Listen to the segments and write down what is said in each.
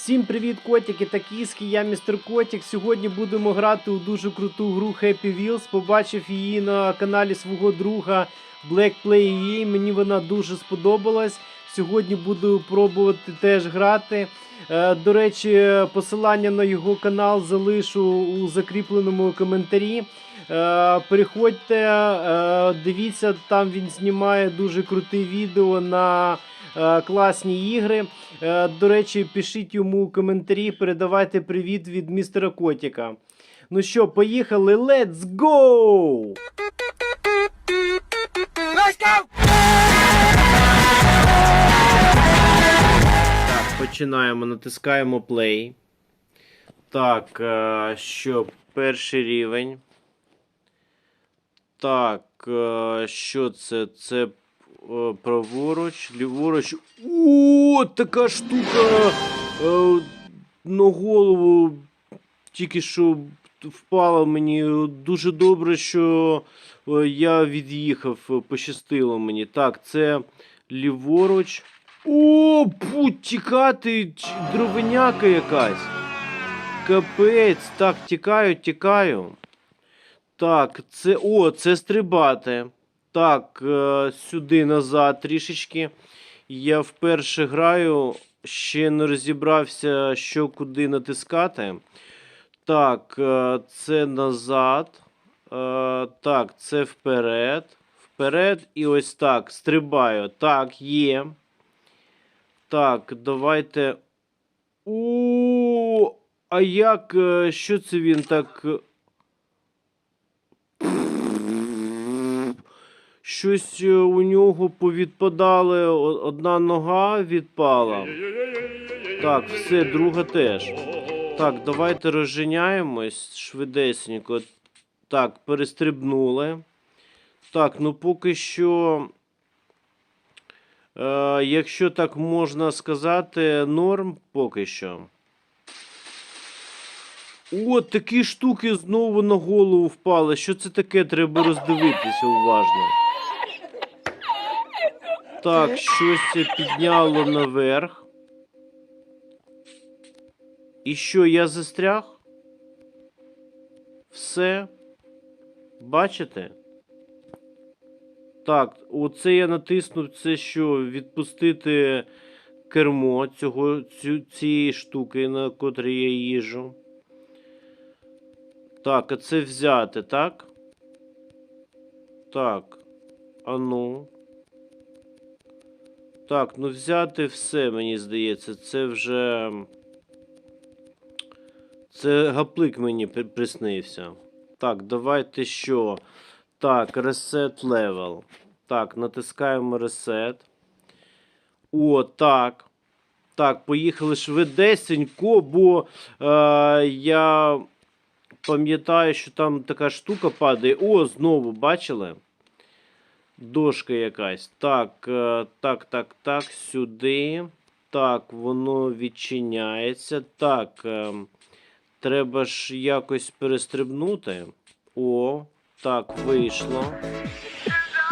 Всім привіт, котики та кіски, я містер Котик. Сьогодні будемо грати у дуже круту гру Happy Wheels. Побачив її на каналі свого друга Black Play. Мені вона дуже сподобалась. Сьогодні буду пробувати теж грати. Е, До речі, посилання на його канал залишу у закріпленому коментарі. Е, Переходьте, е, дивіться, там він знімає дуже круте відео на класні ігри. Е, До речі, пишіть йому коментарі, передавайте привіт від містера Котіка. Ну що, поїхали, let's go! Так, починаємо, натискаємо play. Так, е, що, перший рівень. Так, е, що це? Це е, праворуч, ліворуч. О, така штука е, на голову тільки що впала мені. Дуже добре, що е, я від'їхав, е, пощастило мені. Так, це ліворуч. О, путь тікати, дровиняка якась. Капець, так, тікаю, тікаю. Так, це. О, це стрибати. Так, е, сюди назад трішечки. Я вперше граю, ще не розібрався, що куди натискати. Так, е, це назад. Е, так, це вперед. Вперед і ось так. Стрибаю. Так, є. Так, давайте. О, а як. Що це він так. Щось е, у нього повідпадали, одна нога відпала. Так, все, друга теж. Так, давайте розженяємось швидесенько. Так, перестрибнули. Так, ну поки що. Е, якщо так можна сказати, норм поки що. О, такі штуки знову на голову впали. Що це таке? Треба роздивитися уважно. Так, щось підняло наверх. І що, я застряг? Все. Бачите? Так, оце я натиснув це що? Відпустити кермо цього, цю, цієї штуки, на котрій я їжу. Так, а це взяти, так? Так. А ну. Так, ну взяти все, мені здається, це вже. Це гаплик мені приснився. Так, давайте що? Так, reset level. Так, натискаємо reset. О, так. Так, поїхали швидесенько, бо е, я пам'ятаю, що там така штука падає. О, знову бачили? Дошка якась. Так, е, так, так, так, сюди. Так, воно відчиняється. Так, е, треба ж якось перестрибнути. О, так, вийшло.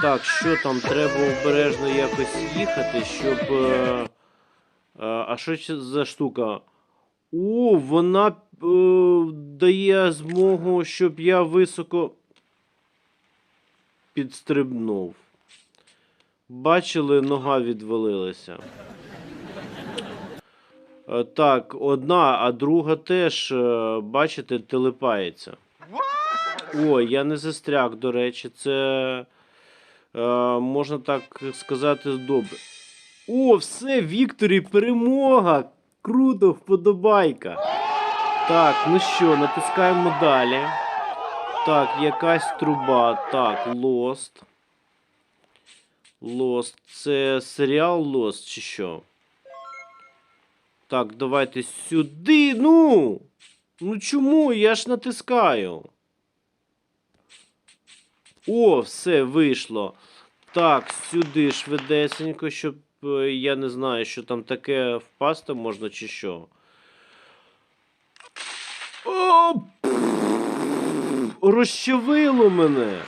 Так, що там? Треба обережно якось їхати, щоб. Е, а що це за штука? О, вона е, дає змогу, щоб я високо підстрибнув. Бачили, нога відвалилася. Е, Так, одна, а друга теж, е, бачите, телепається. О, я не застряг, до речі, це е, можна так сказати добре. О, все, Вікторі, перемога! Круто, вподобайка. Так, ну що, натискаємо далі. Так, якась труба. Так, Lost. Lost. Це серіал Lost чи що? Так, давайте сюди. Ну! Ну чому? Я ж натискаю. О, все, вийшло. Так, сюди швидесенько, щоб е, я не знаю, що там таке впасти можна чи що. О, пф, розчавило мене.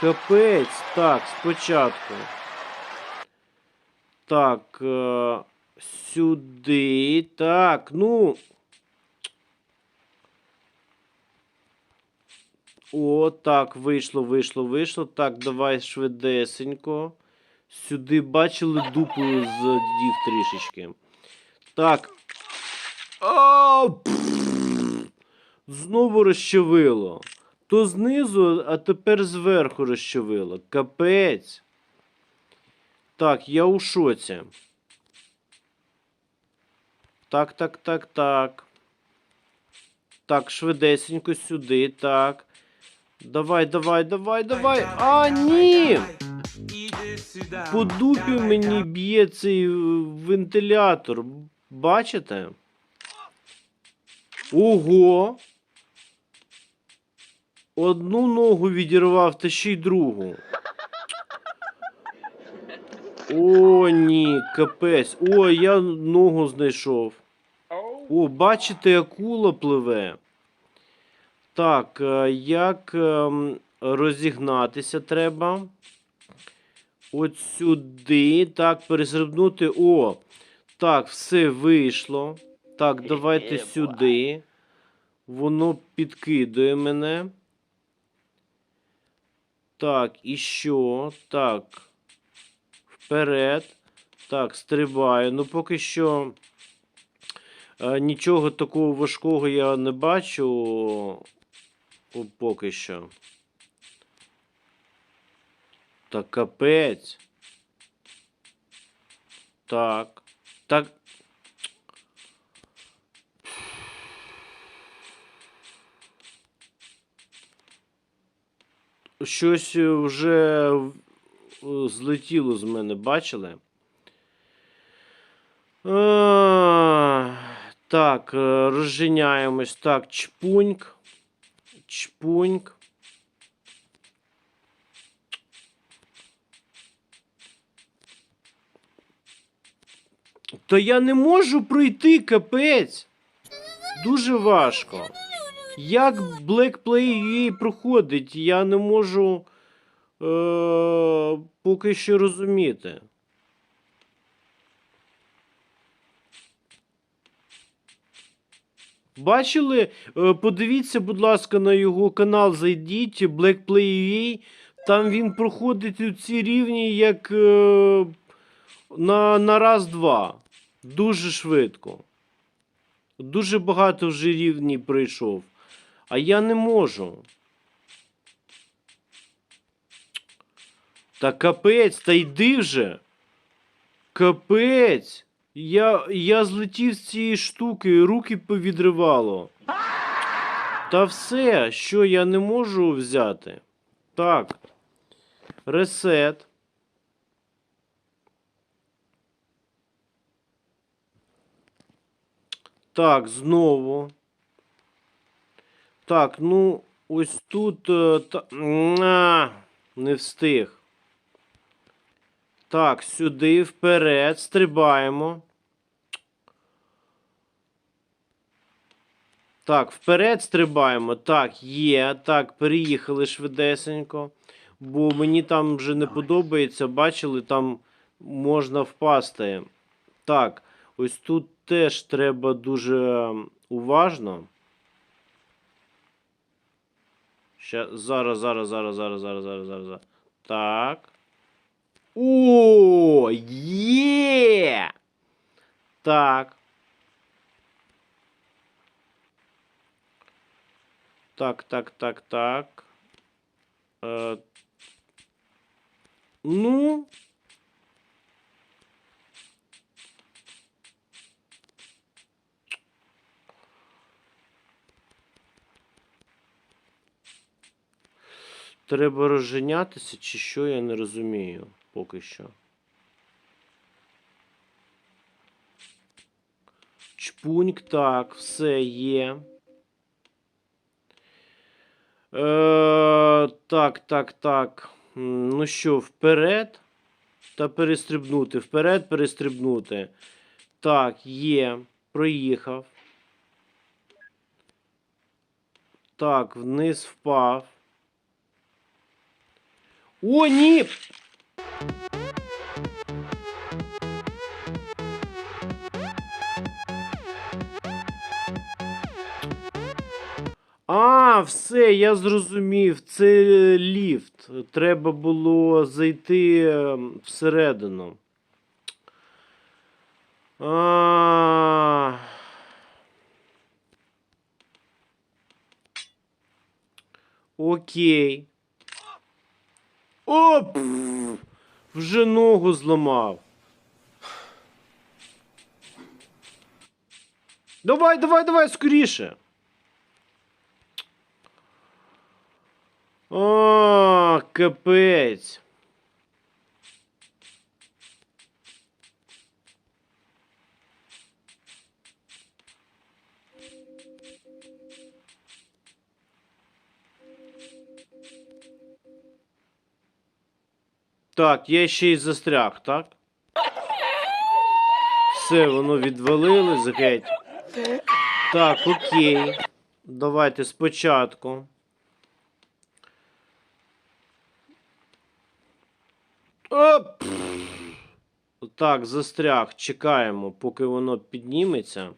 Капець. Так, спочатку. Так. Е, Сюди. Так, ну. О, так, вийшло, вийшло, вийшло. Так, давай швидесенько. Сюди бачили дупу з дів трішечки. Так. А, пф, Знову розчавило. То знизу, а тепер зверху розчавило. Капець. Так, я у шоці. Так, так, так, так. Так, швидесенько сюди, так. Давай, давай, давай, давай. А, ні! По дупі мені б'є цей вентилятор. Бачите? Ого! Одну ногу відірвав, та ще й другу. О, ні, капець. О, я ногу знайшов. О, бачите, акула пливе. Так, е, як ем, розігнатися треба? От сюди. Так, перестрибнути. О! Так, все вийшло. Так, давайте сюди. Воно підкидує мене. Так, і що? Так. Вперед. Так, стрибаю. Ну, поки що. е, Нічого такого важкого я не бачу. О, поки що. Та капець. Так. Так. Щось е, вже е, злетіло з мене, бачили? А, так, е, розженяємось. Так, чпуньк. Чпуньк. Та я не можу пройти, капець. Дуже важко. Як Black Play UA проходить, я не можу е- поки що розуміти. Бачили? Е, Подивіться, будь ласка, на його канал, зайдіть, Black Play UA. Там він проходить у ці рівні, як е, на, на раз-два. Дуже швидко. Дуже багато вже рівнів пройшов. А я не можу. Та капець, та йди вже. Капець. Я, я злетів з цієї штуки, руки повідривало. Та все, що я не можу взяти. Так. Ресет. Так, знову. Так, ну, ось тут. е, Та... Не встиг. Так, сюди, вперед, стрибаємо. Так, вперед стрибаємо. Так, є. Так, переїхали швидесенько. Бо мені там вже не подобається. Бачили, там можна впасти. Так, ось тут теж треба дуже уважно. Ща, зараз, зараз, зараз, зараз, зараз, зараз, зараз. Так. О, є! Так. Так, так, так, так. Е, ну. Треба розженятися, чи що, я не розумію поки що. Чпуньк, так, все є. Е, так, так, так. Ну що, вперед та перестрибнути. Вперед перестрибнути. Так, є. Проїхав. Так, вниз впав. О, ні! А, все, я зрозумів. Це ліфт. Треба було зайти ем, всередину. А... Окей. О! Вже ногу зламав. Давай, давай, давай, скоріше. О, капець. Так, я ще й застряг, так? Все, воно відвалилось геть. Так, окей. Давайте спочатку. Оп! Так, застряг. Чекаємо, поки воно підніметься.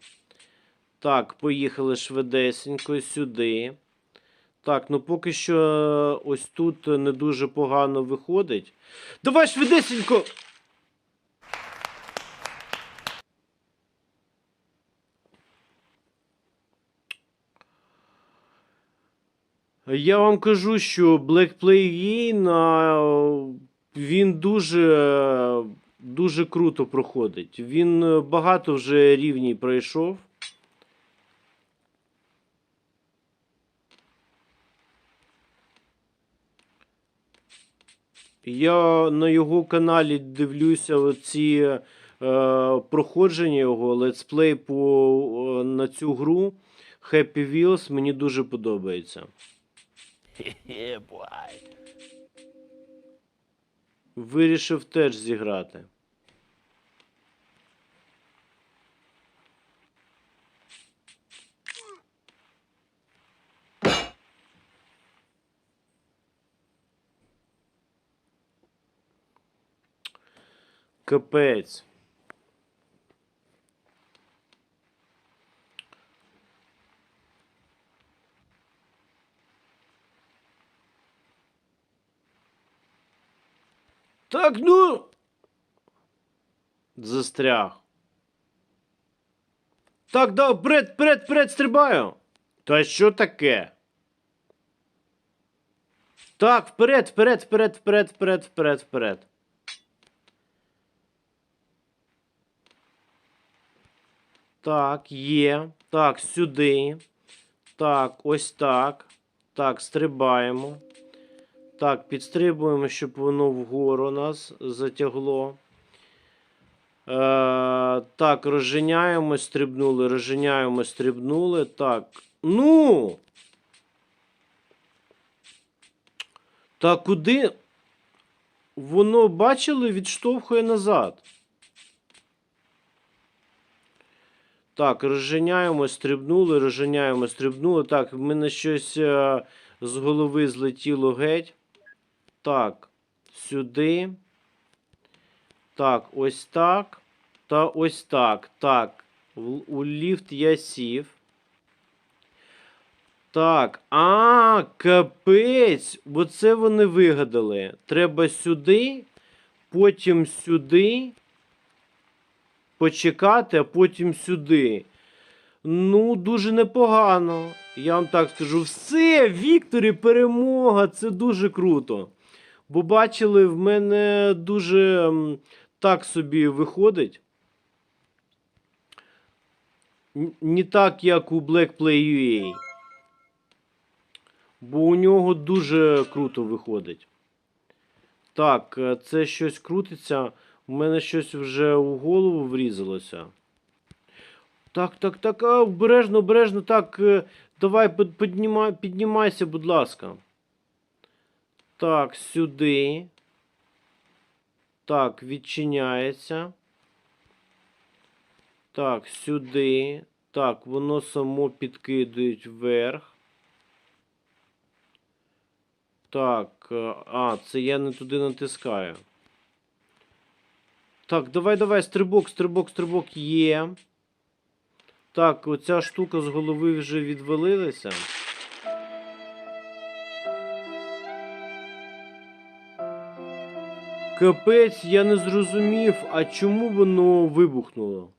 Так, поїхали швидесенько сюди. Так, ну поки що е, ось тут не дуже погано виходить. Давай швидесенько! Я вам кажу, що Black Play на він дуже, дуже круто проходить. Він е, багато вже рівнів пройшов. Я на його каналі дивлюся ці е, проходження його летсплей по, е, на цю гру Happy Wheels мені дуже подобається. Вирішив теж зіграти. Капець. Так, ну. Застряг. Так, да, вперед, вперед, вперед, стрибаю. Та що таке? Так, вперед, вперед, вперед, вперед, вперед, вперед, вперед. Так, є. Так, сюди. Так, ось так. Так, стрибаємо. Так, підстрибуємо, щоб воно вгору нас затягло. Е, так, розженяємо, стрибнули, розженяємо, стрибнули. Так. Ну. Та куди? Воно бачили, відштовхує назад. Так, розженяємо, стрибнули, розженяємо, стрибнули. Так, в мене щось е, з голови злетіло геть. Так, сюди. Так, ось так. Та ось так. Так. У ліфт я сів. Так. А, капець. Бо це вони вигадали. Треба сюди, потім сюди. Почекати, а потім сюди. Ну, дуже непогано. Я вам так скажу. Все, Вікторі, перемога! Це дуже круто. Бо бачили, в мене дуже так собі виходить. Не так, як у Black Play UA. Бо у нього дуже круто виходить. Так, е, це щось крутиться. У мене щось вже у голову врізалося. Так, так, так, обережно, обережно, так. е, Давай, піднімай, піднімайся, будь ласка. Так, сюди. Так, відчиняється. Так, сюди. Так, воно само підкидують вверх. Так, е, а, це я не туди натискаю. Так, давай, давай, стрибок, стрибок, стрибок є. Так, оця штука з голови вже відвалилася. Капець, я не зрозумів, а чому воно вибухнуло?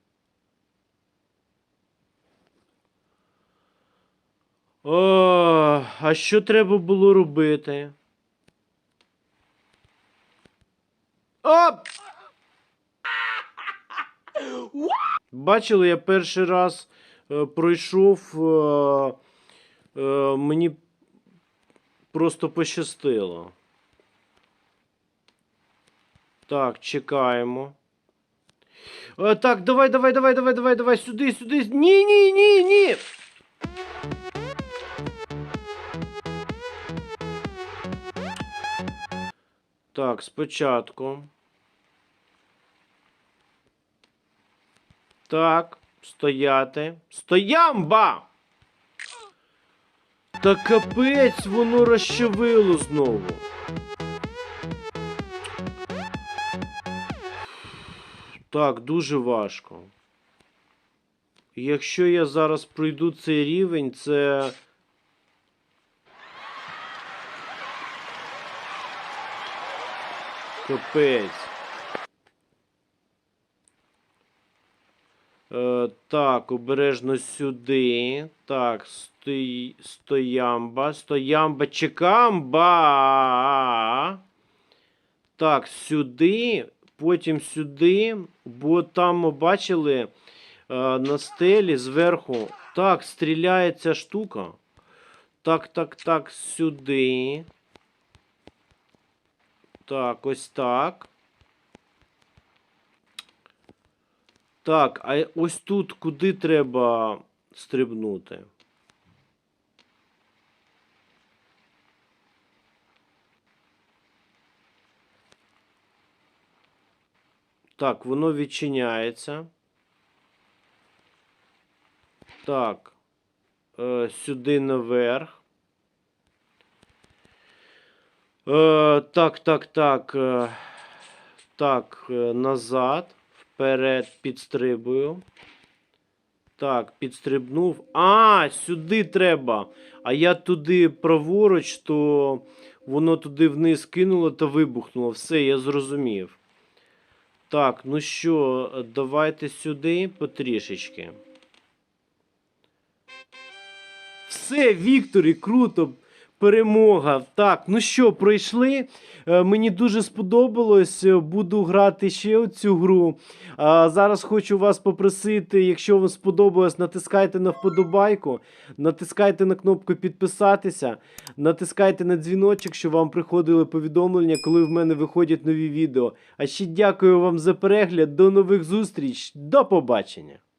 О, а що треба було робити? Оп! Бачили, я перший раз е, пройшов, е, е, мені просто пощастило. Так, чекаємо. Е, так, давай, давай, давай, давай, давай, давай, сюди, сюди. Ні, ні, ні, ні. Так, спочатку. Так, стояти. Стоямба! Та капець, воно розчавило знову. Так, дуже важко. Якщо я зараз пройду цей рівень, це. Капець. Е, так, обережно сюди. Так, стої, стоямба. Стоямба, чекамба. Так, сюди, потім сюди, бо там ми бачили е, на стелі зверху. Так, стріляє ця штука. Так, так, так, сюди. Так, ось так. Так, а ось тут куди треба стрибнути? Так, воно відчиняється. Так. Е, сюди наверх. Е, так, так, так. Е, так, е, назад. Вперед підстрибую. Так, підстрибнув. А, сюди треба. А я туди праворуч, то воно туди вниз кинуло та вибухнуло. Все, я зрозумів. Так, ну що, давайте сюди потрішечки. Все, Вікторі, круто. Перемога. Так, ну що, пройшли. Е, Мені дуже сподобалось. Е, Буду грати ще цю гру. Зараз хочу вас попросити, якщо вам сподобалось, натискайте на вподобайку, натискайте на кнопку підписатися, натискайте на дзвіночок, щоб вам приходили повідомлення, коли в мене виходять нові відео. А ще дякую вам за перегляд. До нових зустріч. До побачення!